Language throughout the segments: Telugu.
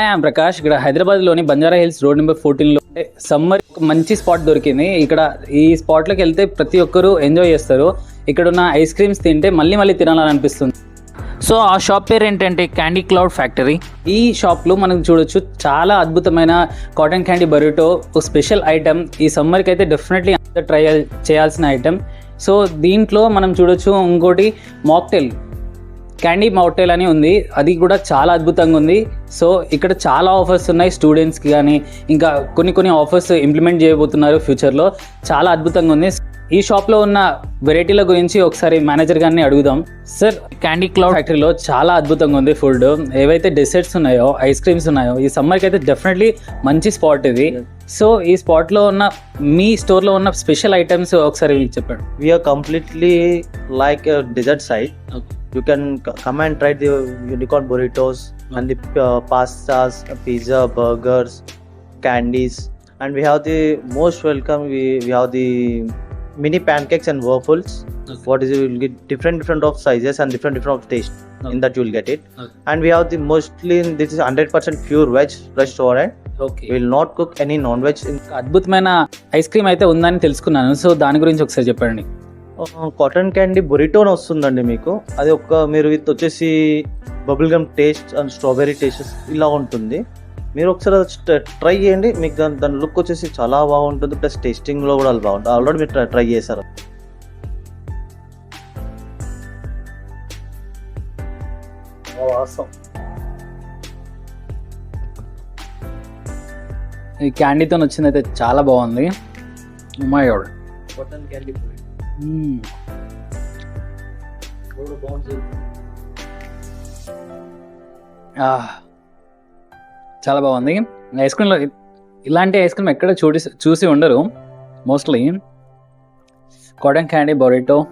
ఐఎమ్ ప్రకాష్ ఇక్కడ హైదరాబాద్లోని బంజారా హిల్స్ రోడ్ నెంబర్ ఫోర్టీన్లో సమ్మర్ మంచి స్పాట్ దొరికింది. ఇక్కడ ఈ స్పాట్లోకి వెళ్తే ప్రతి ఒక్కరూ ఎంజాయ్ చేస్తారు. ఇక్కడ ఉన్న ఐస్ క్రీమ్స్ తింటే మళ్ళీ మళ్ళీ తినాలని అనిపిస్తుంది సో ఆ షాప్ పేరు ఏంటంటే క్యాండీ క్లౌడ్ ఫ్యాక్టరీ ఈ షాప్లో మనం చూడొచ్చు చాలా అద్భుతమైన కాటన్ క్యాండీ బరుటో ఒక స్పెషల్ ఐటమ్ ఈ సమ్మర్కి అయితే డెఫినెట్లీ ట్రై చేయాల్సిన ఐటమ్ సో దీంట్లో మనం చూడొచ్చు ఇంకోటి మాక్టెల్. క్యాండీ మాక్టెల్ అని ఉంది. అది కూడా చాలా అద్భుతంగా ఉంది. సో ఇక్కడ చాలా ఆఫర్స్ ఉన్నాయి స్టూడెంట్స్కి కానీ ఇంకా కొన్ని కొన్ని ఆఫర్స్ ఇంప్లిమెంట్ చేయబోతున్నారు ఫ్యూచర్లో. చాలా అద్భుతంగా ఉంది. ఈ షాప్లో ఉన్న వెరైటీల గురించి ఒకసారి మేనేజర్ గారిని అడుగుదాం. సార్ క్యాండీ క్లౌడ్ ఫ్యాక్టరీలో చాలా అద్భుతంగా ఉంది ఫుడ్. ఏవైతే డెసర్ట్స్ ఉన్నాయో ఐస్ క్రీమ్స్ ఉన్నాయో ఈ సమ్మర్కి అయితే డెఫినెట్లీ మంచి స్పాట్ ఇది. సో ఈ స్పాట్లో ఉన్న మీ స్టోర్లో ఉన్న స్పెషల్ ఐటమ్స్ ఒకసారి చెప్పండి. Completely like a desert side. You can c- come and try the unicorn burritos and the uh, pastas, pizza, burgers, candies, and we have the most welcome. We, we have the mini pancakes and waffles. Okay. What is it? You will get different different of sizes and different different of taste. Okay. In that you will get it. Okay. And we have the mostly this is hundred percent pure veg restaurant. Okay We will not cook any non-veg in అద్భుతమైన ఐస్ క్రీమ్ అయితే ఉందని తెలుసుకున్నాను సో దాని గురించి ఒకసారి చెప్పండి కాటన్ క్యాండీ బొరిటో అని వస్తుందండి మీకు. అది ఒక మీరు విత్ వచ్చేసి bubble gum taste and strawberry taste ఇలా ఉంటుంది. మీరు ఒకసారి ట్రై చేయండి. మీకు దాని దాని లుక్ వచ్చేసి చాలా బాగుంటుంది. ప్లస్ టేస్టింగ్లో కూడా అది బాగుంటుంది. ఆల్రెడీ మీరు ట్రై చేశారు. ఈ క్యాండీతో వచ్చింది అయితే చాలా బాగుంది. మై గాడ్ కాటన్ క్యాండీ చాలా బాగుంది. ఐస్ క్రీమ్లో ఇలాంటి ఐస్ క్రీమ్ ఎక్కడ చూసి చూసి ఉండరు. Mostly cotton candy burrito.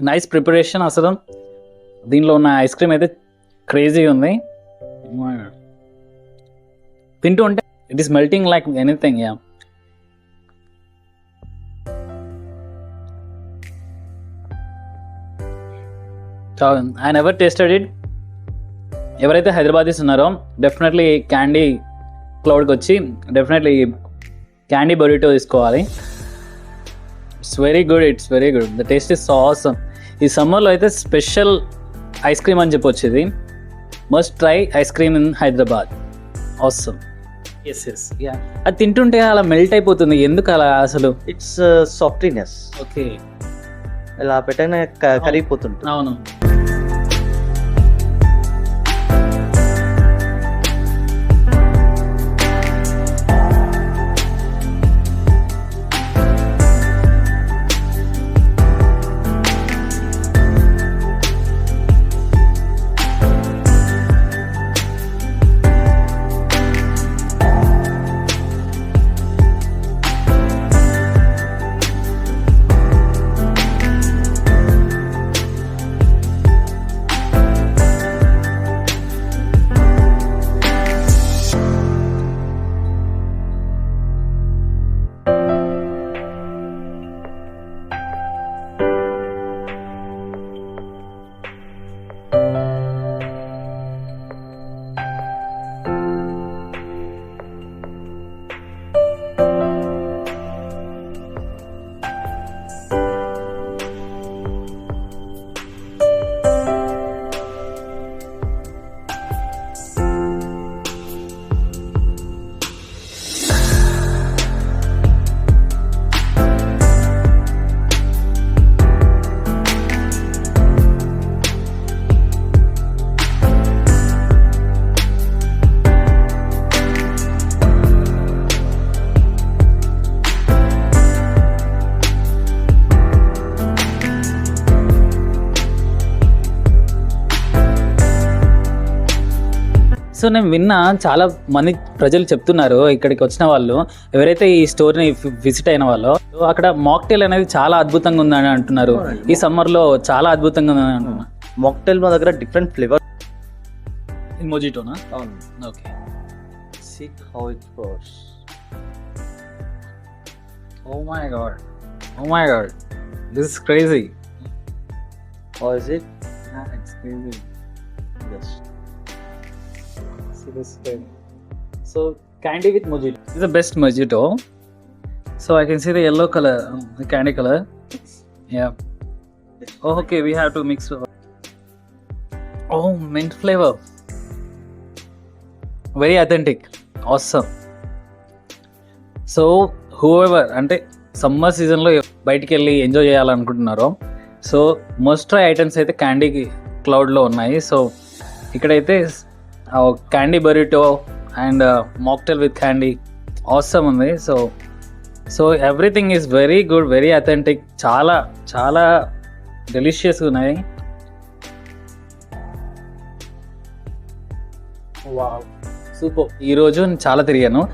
Nice preparation అసలు. దీనిలో ఉన్న ఐస్ క్రీమ్ అయితే క్రేజీ ఉంది. తింటూ ఉంటే it is melting like anything ya I never tasted it ఎవరైతే హైదరాబాదీస్ ఉన్నారో డెఫినెట్లీ క్యాండీ క్లౌడ్కి వచ్చి డెఫినెట్లీ క్యాండీ బొరిటో తీసుకోవాలి. It's very good it's very good the taste is sauce ఈ సమ్మర్లో అయితే స్పెషల్ ఐస్ క్రీమ్ అని చెప్పొచ్చేది must try ice cream in Hyderabad awesome yes yes ya అది తింటుంటే అలా మెల్ట్ అయిపోతుంది. ఎందుకు అలా అసలు? ఇట్స్ సాఫ్టీనెస్ ఓకే ఇలా పెట్టగానే క- కరిగిపోతుంటుంది అవును. సో నేను విన్నా చాలా మంది ప్రజలు చెప్తున్నారు ఇక్కడికి వచ్చిన వాళ్ళు. ఎవరైతే ఈ స్టోర్ని విజిట్ అయిన వాళ్ళు అక్కడ మాక్టైల్ అనేది చాలా అద్భుతంగా ఉందని అంటున్నారు. ఈ సమ్మర్లో చాలా అద్భుతంగా ఉందని అంటున్నారు. మాక్టైల్ మా దగ్గర different flavour మొజిటోనా okay See how it goes. Oh my god oh my god this is crazy How is it? Yes. So candy with mojito is the best mojito. So I can see the yellow color, the candy color. Yeah. Oh, okay. We have to mix. Oh, mint flavor. Very authentic. Awesome. So whoever అంటే సమ్మర్ సీజన్లో బయటికి వెళ్ళి ఎంజాయ్ చేయాలనుకుంటున్నారో సో మోస్ట్ ఐటమ్స్ అయితే క్యాండీ క్లౌడ్లో ఉన్నాయి సో ఇక్కడైతే candy burrito and mocktail with candy అవసరం ఉంది so so everything is very good very authentic చాలా చాలా డెలిషియస్గా ఉన్నాయి సూపర్ ఈరోజు నేను చాలా తిరిగాను.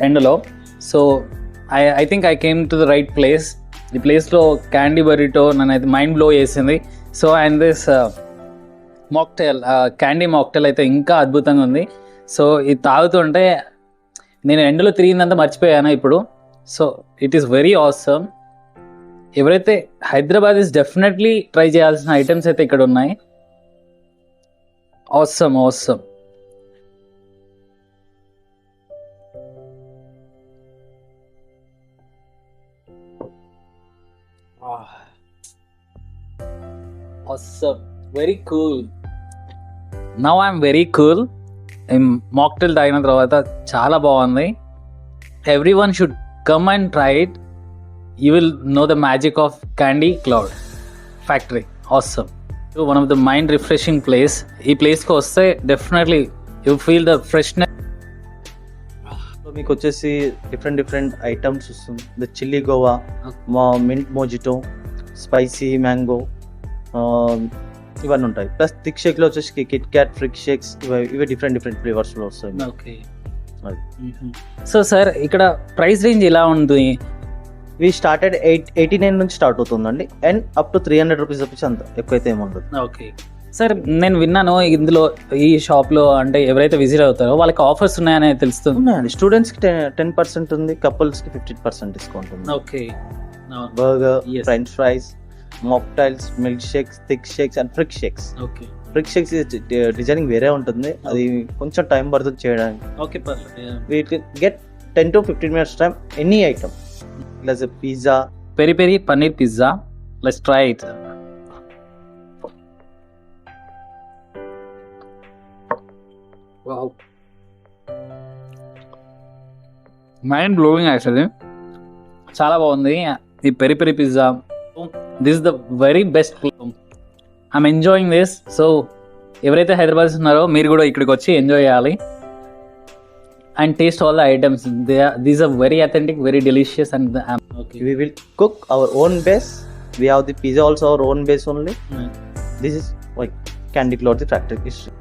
ఎండలో so I I think I came to the right place ఈ ప్లేస్లో క్యాండీ బరిటో నన్ను అయితే మైండ్ బ్లో చేసింది. So and this mocktail candy mocktail అయితే ఇంకా అద్భుతంగా ఉంది. సో ఇది తాగుతుంటే నేను ఎండలో తిరిగిందంతా మర్చిపోయాను ఇప్పుడు? So it is very awesome ఎవరైతే హైదరాబాద్ ఇస్ డెఫినెట్లీ ట్రై చేయాల్సిన ఐటమ్స్ అయితే ఇక్కడ ఉన్నాయి. Awesome awesome awesome. Very cool. Now i'm very cool. Mocktail తాగిన తర్వాత చాలా బాగుంది. Everyone should come and try it you will know the magic of candy cloud factory awesome one of the mind refreshing place ఈ ప్లేస్కి వస్తే definitely you feel the freshness మీకు వచ్చేసి డిఫరెంట్ డిఫరెంట్ ఐటమ్స్ వస్తుంది. ద చిల్లీ గోవా మా మింట్ మోజిటో స్పైసీ మ్యాంగో ఇవన్నీ ఉంటాయి. ప్లస్ థిక్ షేక్లో వచ్చేసి కిట్ క్యాట్ ఫ్రిక్ షేక్స్ ఇవి డిఫరెంట్ డిఫరెంట్ ఫ్లేవర్స్లో వస్తాయి. ఓకే. సో సార్ ఇక్కడ ప్రైస్ రేంజ్ ఎలా ఉంది? ఇవి స్టార్టెడ్ ఎయిట్ ఎయిటీ నైన్ నుంచి స్టార్ట్ అవుతుందండి. And up to three hundred rupees తప్పించి అంత ఎక్కువైతే ఏముండదు ఓకే సార్ నేను విన్నాను ఇందులో ఈ షాప్లో అంటే ఎవరైతే విజిట్ అవుతారో వాళ్ళకి ఆఫర్స్ ఉన్నాయని తెలుస్తుంది. ఉన్నాయండి. స్టూడెంట్స్కి టెన్ పర్సెంట్ ఉంది కపుల్స్కి ఫిఫ్టీన్ పర్సెంట్ డిస్కౌంట్ ఉంది. Okay burger. French fries mocktails milk shakes thick shakes and freak shakes okay freak shakes designing వేరే ఉంటుంది. అది కొంచెం టైం పడుతుంది చేయడానికి. ఓకే వీటి get ten to fifteen minutes time any item plus pizza peri peri paneer pizza let's try it wow mind blowing actually చాలా బాగుంది. ఈ peri peri pizza this the very best I'm enjoying this so ఎవరైతే హైదరాబాద్ ఉన్నారో మీరు కూడా ఇక్కడికి వచ్చి ఎంజాయ్ చేయాలి and taste all the items they these are very authentic very delicious and we will cook our own base we have the pizza also our own base only this is like candy cloud the factory history